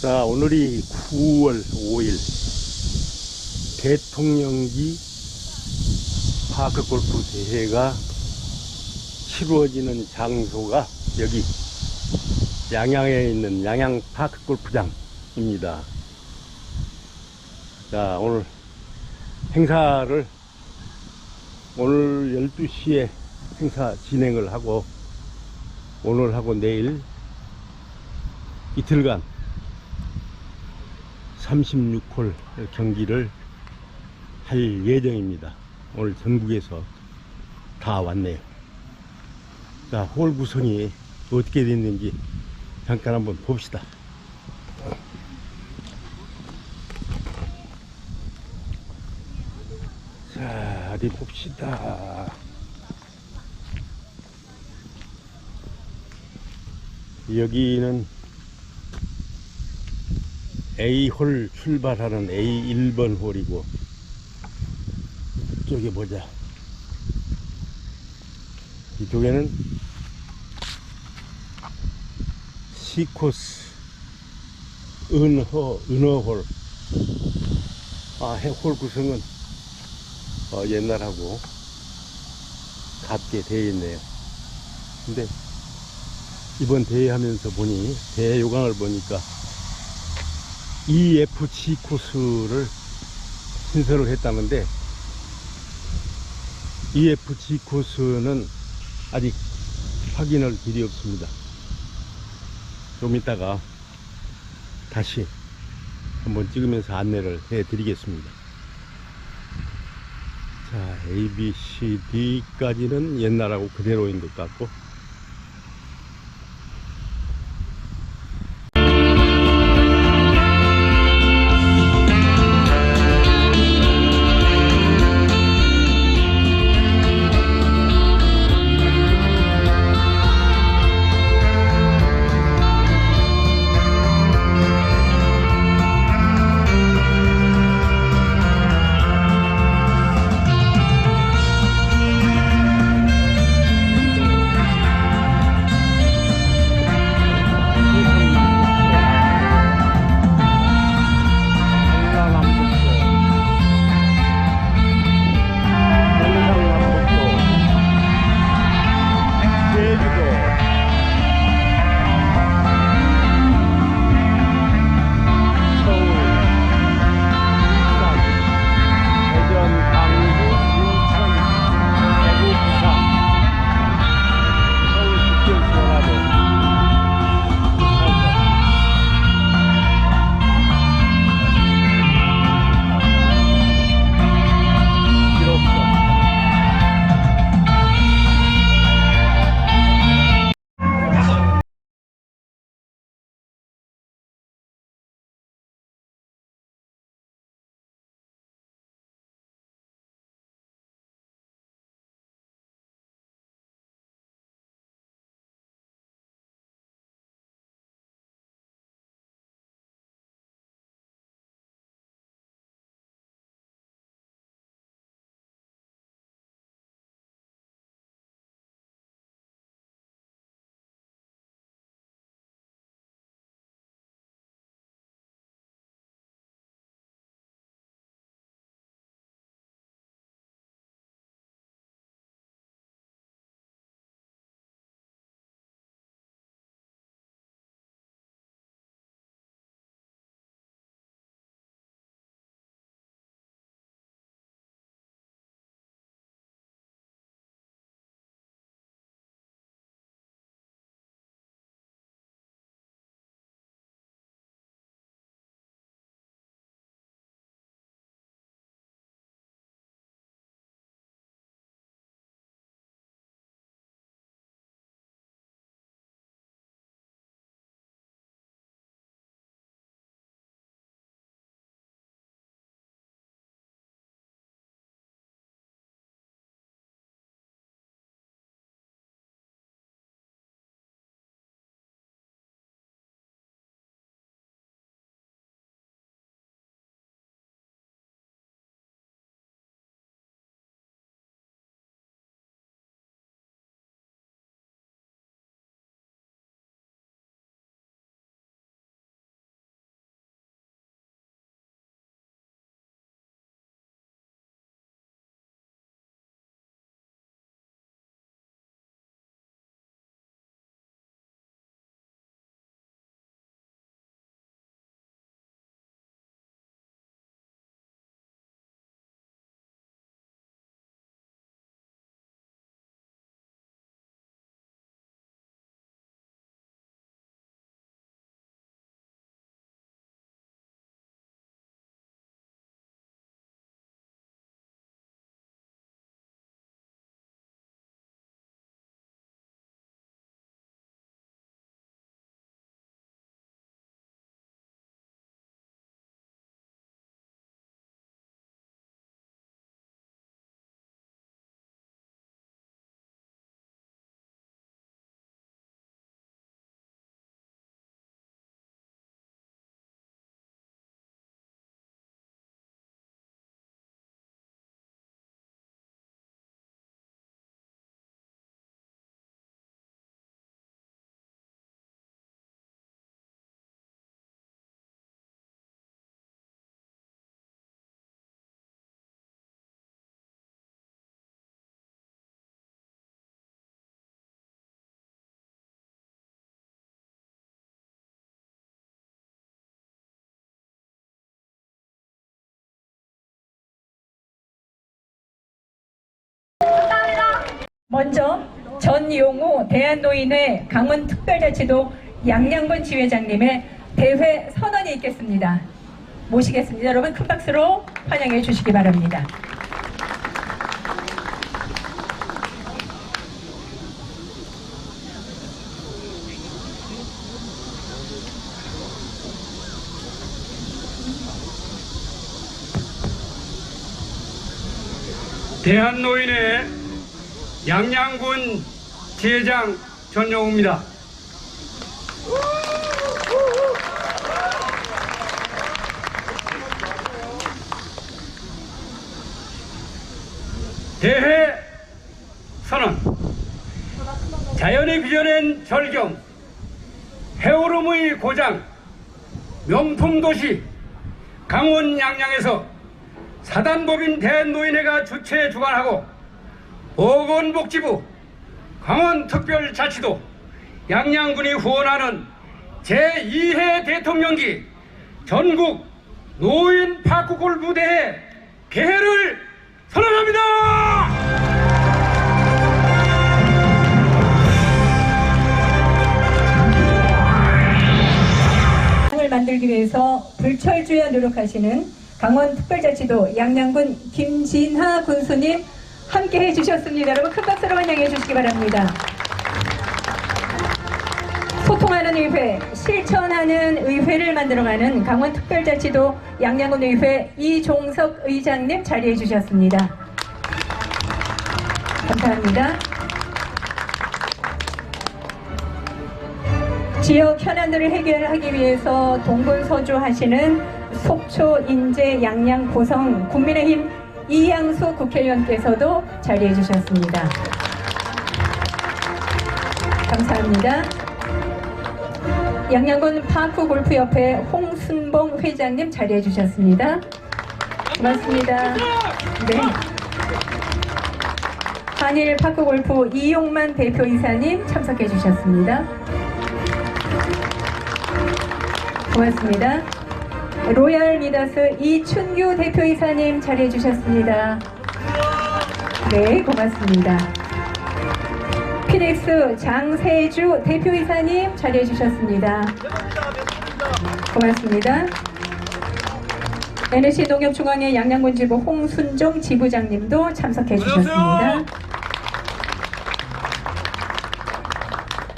자, 오늘이 9월 5일 대통령기 파크 골프 대회가 치루어지는 장소가 여기 양양에 있는 양양 파크 골프장입니다. 자, 오늘 행사를 오늘 12시에 행사 진행을 하고 오늘 하고 내일 이틀간 36홀 경기를 할 예정입니다. 오늘 전국에서 다 왔네요. 자, 홀 구성이 어떻게 됐는지 잠깐 한번 봅시다. 자, 어디 봅시다. 여기는 A홀 출발하는 A1번 홀이고 이쪽에 보자. 이쪽에는 C코스 은허 은어홀. 아 해홀 구성은 어, 옛날하고 같게 되어 있네요. 근데 이번 대회 하면서 보니 대회 요강을 보니까 EFG 코스를 신설을 했다는데 EFG 코스는 아직 확인할 길이 없습니다. 좀 이따가 다시 한번 찍으면서 안내를 해 드리겠습니다. 자, A, B, C, D까지는 옛날하고 그대로인 것 같고 먼저 전용호 대한노인회 강원특별자치도 양양군 지회장님의 대회 선언이 있겠습니다. 모시겠습니다. 여러분 큰 박수로 환영해 주시기 바랍니다. 대한노인의 양양군 지회장 전용우입니다. 대회 선언. 자연이 빚어낸 절경. 해오름의 고장. 명품 도시. 강원 양양에서 사단법인 대노인회가 주최 주관하고 보건복지부 강원특별자치도 양양군이 후원하는 제2회 대통령기 전국 노인 파크골프 대회 개회를 선언합니다. 상을 만들기 위해서 불철주야 노력하시는 강원특별자치도 양양군 김진하 군수님 함께 해주셨습니다. 여러분 큰 박수로 환영해 주시기 바랍니다. 소통하는 의회, 실천하는 의회를 만들어가는 강원특별자치도 양양군 의회 이종석 의장님 자리해 주셨습니다. 감사합니다. 지역 현안들을 해결하기 위해서 동분서주 하시는 속초, 인제, 양양, 고성 국민의힘 이양수 국회의원께서도 자리해 주셨습니다. 감사합니다. 양양군 파크 골프협회 홍순봉 회장님 자리해 주셨습니다. 고맙습니다. 네. 한일 파크 골프 이용만 대표이사님 참석해 주셨습니다. 고맙습니다. 로얄 미다스 이춘규 대표이사님 자리해 주셨습니다. 네, 고맙습니다. 피닉스 장세주 대표이사님 자리해 주셨습니다. 고맙습니다. NSC 농협중앙회 양양군 지부 홍순종 지부장님도 참석해 주셨습니다.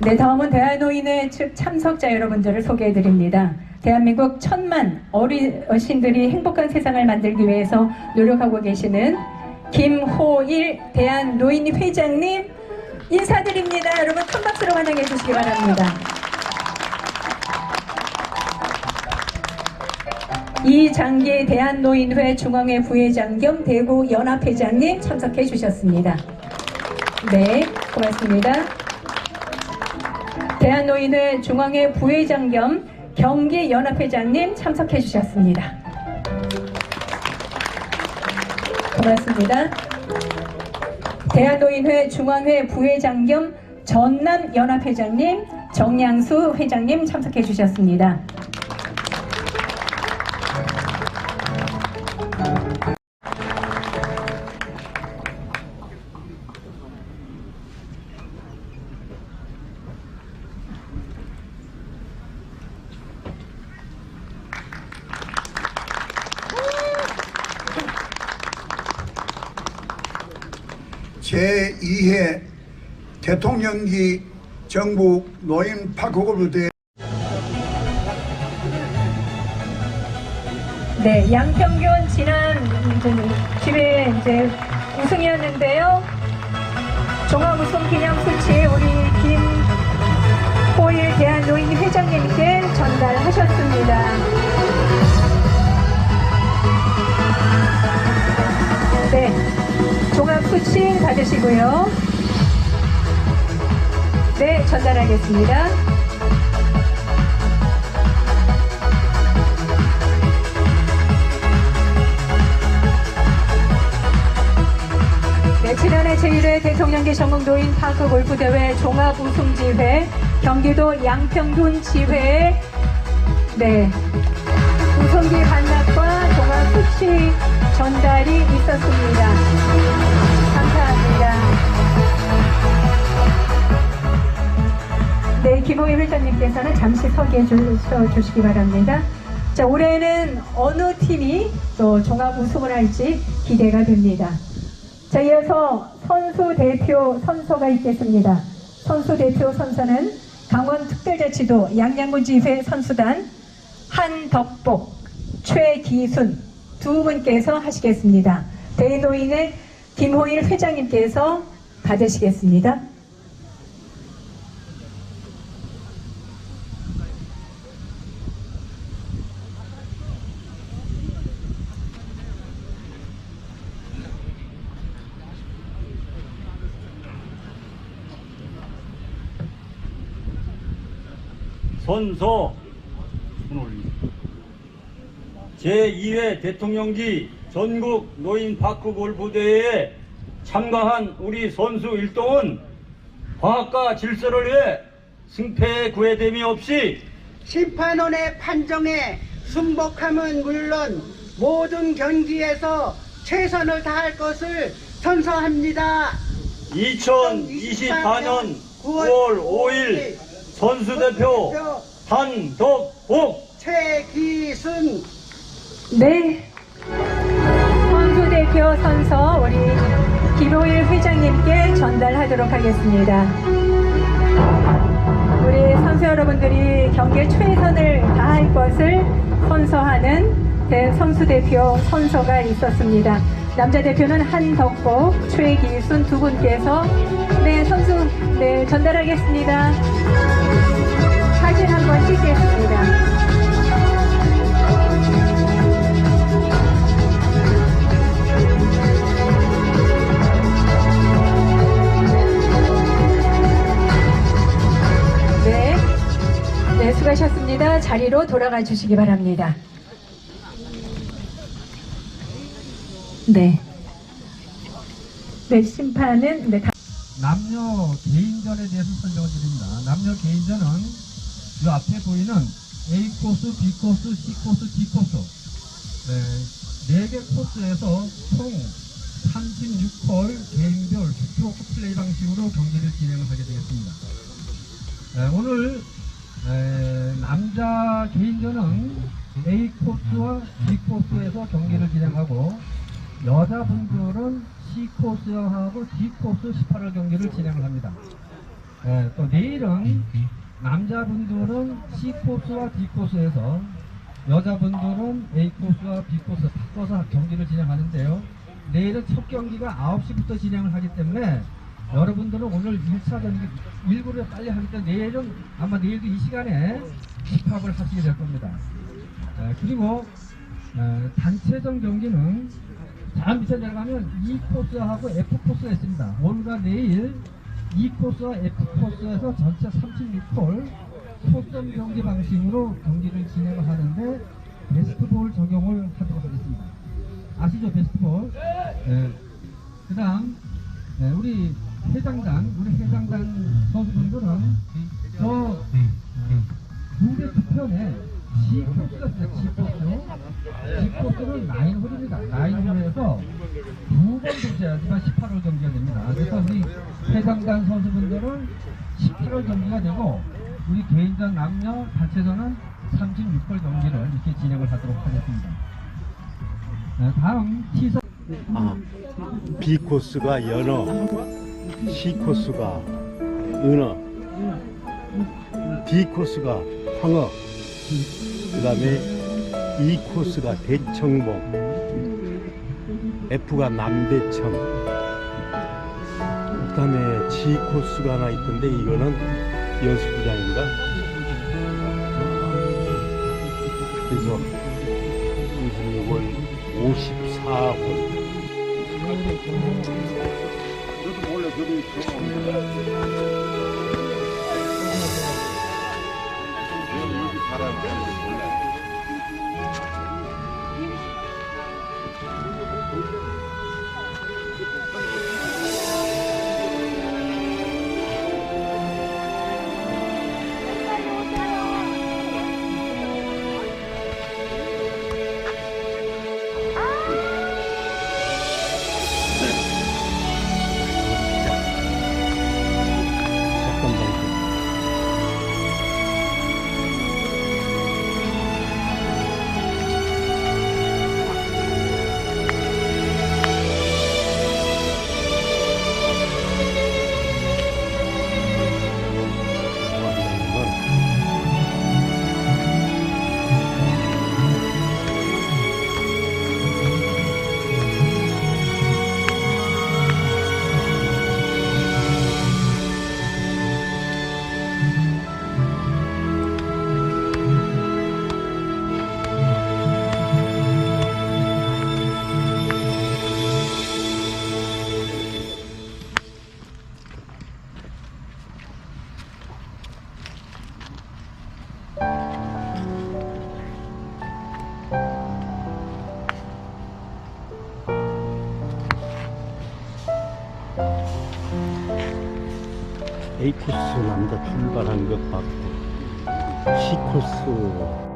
네, 다음은 대한노인회 측 참석자 여러분들을 소개해 드립니다. 대한민국 천만 어르신들이 행복한 세상을 만들기 위해서 노력하고 계시는 김호일 대한노인 회장님 인사드립니다. 여러분 큰 박수로 환영해 주시기 바랍니다. 이장기 대한노인회 중앙회 부회장 겸 대구 연합회장님 참석해 주셨습니다. 네, 고맙습니다. 대한노인회 중앙회 부회장 겸 경기 연합회장님 참석해 주셨습니다. 고맙습니다. 대한노인회 중앙회 부회장 겸 전남 연합회장님 정양수 회장님 참석해 주셨습니다. 제2회 대통령기 정부 노인 파크골프대 네, 양평균 지난 기회 이제 우승이었는데요. 종합 우승 기념 수치 우리 김호일 대한노인 회장님께 전달하셨습니다. 네, 종합 수치 받으시고요. 네, 전달하겠습니다. 네, 지난해 제1회 대통령기 전국 노인 파크 골프 대회 종합 우승 지회 경기도 양평군 지회에 네 우승기 반납과 종합 수치 전달이 있었습니다. 네, 김홍희 회장님께서는 잠시 주셔 주시기 바랍니다. 자, 올해는 어느 팀이 또 종합 우승을 할지 기대가 됩니다. 자, 이어서 선수 대표 선서가 있겠습니다. 선수 대표 선서는 강원특별자치도 양양군 지회 선수단 한덕복, 최기순 두 분께서 하시겠습니다. 대노인의 김호일 회장님께서 받으시겠습니다. 선서 제2회 대통령기 전국 노인 파크 골프 대회에 참가한 우리 선수 일동은 과학과 질서를 위해 승패에 구애됨이 없이 심판원의 판정에 순복함은 물론 모든 경기에서 최선을 다할 것을 선서합니다. 2024년 9월 5일 선수대표 한덕복 최기순 네. 선수 대표 선서 우리 김호일 회장님께 전달하도록 하겠습니다. 우리 선수 여러분들이 경기에 최선을 다할 것을 선서하는 대- 선수 대표 선서가 있었습니다. 남자 대표는 한덕복, 최기순 두 분께서 네 선수 네 전달하겠습니다. 네. 네, 수고하셨습니다. 자리로 돌아가 주시기 바랍니다. 네. 네, 심판은 네, 가- 남녀 개인전에 대해서 설명을 드립니다. 남녀 개인전은 이 앞에 보이는 A 코스, B 코스, C 코스, D 코스 네, 4개 코스에서 총 36홀 개인별 스트로크 플레이 방식으로 경기를 진행을 하게 되겠습니다. 네, 오늘 에, 남자 개인전은 A 코스와 B 코스에서 경기를 진행하고 여자분들은 C 코스하고 D 코스 18월 경기를 진행을 합니다. 예, 또 내일은 남자분들은 C 코스와 D 코스에서 여자분들은 A 코스와 B 코스 바꿔서 경기를 진행하는데요. 내일은 첫 경기가 9시부터 진행을 하기 때문에 여러분들은 오늘 1차 경기 일부러 빨리 하기 때문에 내일은 아마 내일도 이 시간에 집합을 하시게 될 겁니다. 예, 그리고 어, 단체전 경기는 자 밑에 내려가면 E 코스하고 F 코스가 있습니다. 오늘과 내일 E 코스와 F 코스에서 전체 36홀 소점 경기 방식으로 경기를 진행을 하는데 베스트볼 적용을 하도록 하겠습니다. 아시죠 베스트볼? 네. 그다음 네, 우리 해장단 우리 해장단 선수분들은 저 무대 뒤편에 G 코스가 있어요. G 코스. G 코스는 나인 홀입니다. 나인 홀에서 두 번 도셔야지만 18홀 경기가 됩니다. 그래서 우리 해장단 선수분들은 18홀 경기가 되고 우리 개인전 남녀 단체전은 36홀 경기를 이렇게 진행을 하도록 하겠습니다. 네, 다음 T선 아, B 코스가 연어, C 코스가 은어, D 코스가 황어, 그 다음에 E 코스가 대청봉, F가 남대청, 그 다음에 G 코스가 하나 있던데 이거는 연수구장인가? 그래서 26월 54홀 사건 방송 출발한 것 같고 시코스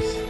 focus.